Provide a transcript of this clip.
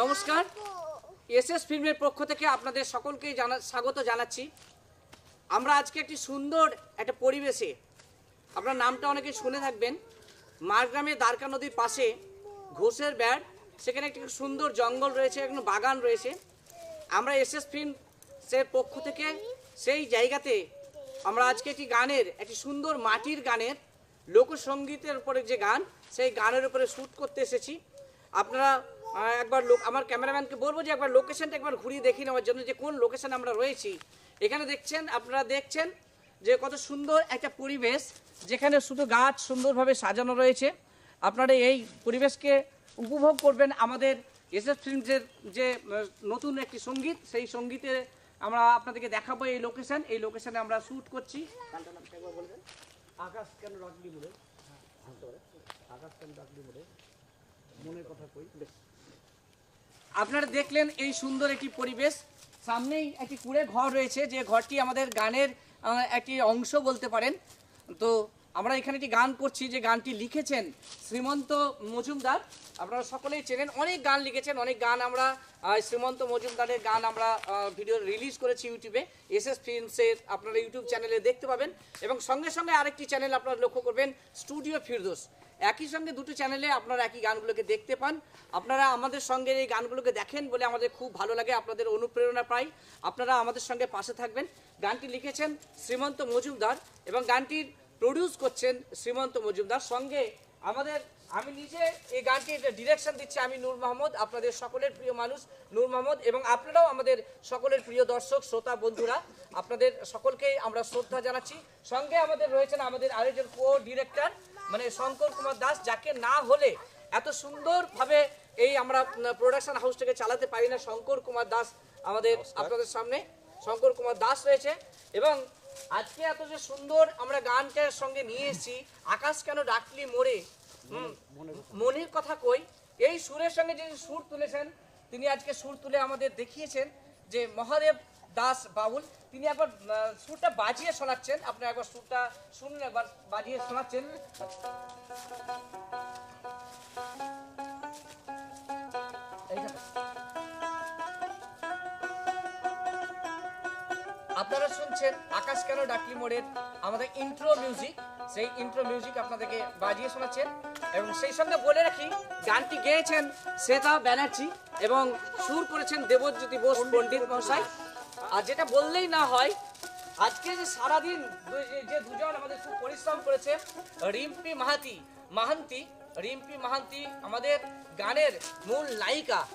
নমস্কার। S S ফিল্মের পক্ষ থেকে আপনাদের সকলকেই জানা, স্বাগত জানাচ্ছি। আমরা আজকে একটি সুন্দর একটা পরিবেশে, আপনার নামটা অনেকে শুনে থাকবেন, মারগ্রামে দ্বারকা নদীর পাশে ঘোষের ব্যাড সেখানে একটি সুন্দর জঙ্গল রয়েছে, একটি বাগান রয়েছে। আমরা এস এস ফিল্মসের পক্ষ থেকে সেই জায়গাতে আমরা আজকে একটি গানের, একটি সুন্দর মাটির গানের লোকসঙ্গীতের উপরে যে গান, সেই গানের উপরে শ্যুট করতে এসেছি। আপনারা একবার লোক আমার ক্যামেরাম্যানকে বলব যে একবার লোকেশনটা একবার ঘুরিয়ে দেখিয়ে নেওয়ার জন্য যে কোন লোকেশনে আমরা রয়েছি। এখানে দেখছেন আপনারা দেখছেন যে কত সুন্দর একটা পরিবেশ যেখানে শুধু গাছ সুন্দরভাবে সাজানো রয়েছে। আপনারা এই পরিবেশকে উপভোগ করবেন আমাদের এস এস ফিল্মসের যে নতুন একটি সংগীত সেই সঙ্গীতে আমরা আপনাদেরকে দেখাবো এই লোকেশন এই লোকেশনে আমরা শ্যুট করছি। আকাশ কেন রাখলি মোড়ে আকাশ কেন রাখলি মোড়ে আপনারা দেখলেন এই সুন্দর একটি পরিবেশ। সামনেই একটি কুড়ে ঘর রয়েছে, যে ঘরটি আমাদের গানের একটি অংশ বলতে পারেন। তো আমরা এখানে একটি গান করছি, যে গানটি লিখেছেন শ্রীমন্ত মজুমদার, আপনারা সকলেই চেনেন। অনেক গান লিখেছেন, অনেক গান আমরা শ্রীমন্ত মজুমদারের গান আমরা ভিডিও রিলিজ করেছি ইউটিউবে এস এস ফিল্মসের আপনারা ইউটিউব চ্যানেলে দেখতে পাবেন। এবং সঙ্গে সঙ্গে আরেকটি চ্যানেল আপনারা লক্ষ্য করবেন স্টুডিও ফিরদোস একই সঙ্গে দুটো চ্যানেলে আপনারা একই গানগুলোকে দেখতে পান। আপনারা আমাদের সঙ্গে এই গানগুলোকে দেখেন বলে আমাদের খুব ভালো লাগে, আপনাদের অনুপ্রেরণা পাই। আপনারা আমাদের সঙ্গে পাশে থাকবেন। গানটি লিখেছেন শ্রীমন্ত মজুমদার এবং গানটির প্রডিউস করছেন শ্রীমন্ত মজুমদার। সঙ্গে আমাদের আমি নিজে এই গানটির ডিরেকশন দিচ্ছি আমি নূর মোহাম্মদ আপনাদের সকলের প্রিয় মানুষ নূর মোহাম্মদ এবং আপনারাও আমাদের সকলের প্রিয় দর্শক শ্রোতা বন্ধুরা আপনাদের সকলকেই আমরা শ্রদ্ধা জানাচ্ছি। সঙ্গে আমাদের রয়েছেন আমাদের আরেকজন কো ডিরেক্টর মানে শঙ্কর কুমার দাস যাকে না হলে এত সুন্দরভাবে এই আমরা প্রোডাকশন হাউসটাকে চালাতে পারি না। শঙ্কর কুমার দাস আমাদের আপনাদের সামনে। শঙ্কর কুমার দাস রয়েছে এবং আজকে এত যে সুন্দর আমরা গানটার সঙ্গে নিয়ে এসেছি, আকাশ কেন ডাকলি মোড়ে? মনের কথা কই? এই সুরের সঙ্গে যিনি সুর তুলেছেন, তিনি আজকে সুর তুলে আমাদের দেখিয়েছেন যে মহাদেব দাস বাউল, তিনি একবার সুরটা বাজিয়ে শোনাচ্ছেন। আপনার একবার সুরটা শুনুন, একবার বাজিয়ে শোনাচ্ছেন। আপনারা শুনছেন আকাশ কেন ডাকলি মোড়ের আমাদের ইন্ট্রো মিউজিক সেই ইন্ট্রো মিউজিক আপনাদেরকে বাজিয়ে শোনাচ্ছেন। এবং সেই সঙ্গে বলে রাখি, গানটি গেয়েছেন শ্বেতা ব্যানার্জি এবং সুর করেছেন দেবজ্যোতি বোস পণ্ডিত মশাই আর যেটা বললেই না হয়, আজকে যে সারাদিন যে- দুজন আমাদের খুব পরিশ্রম করেছে, রিম্পি মাহাতি, মাহান্তি। রিম্পি মাহান্তি আমাদের গানের মূল নায়িকা।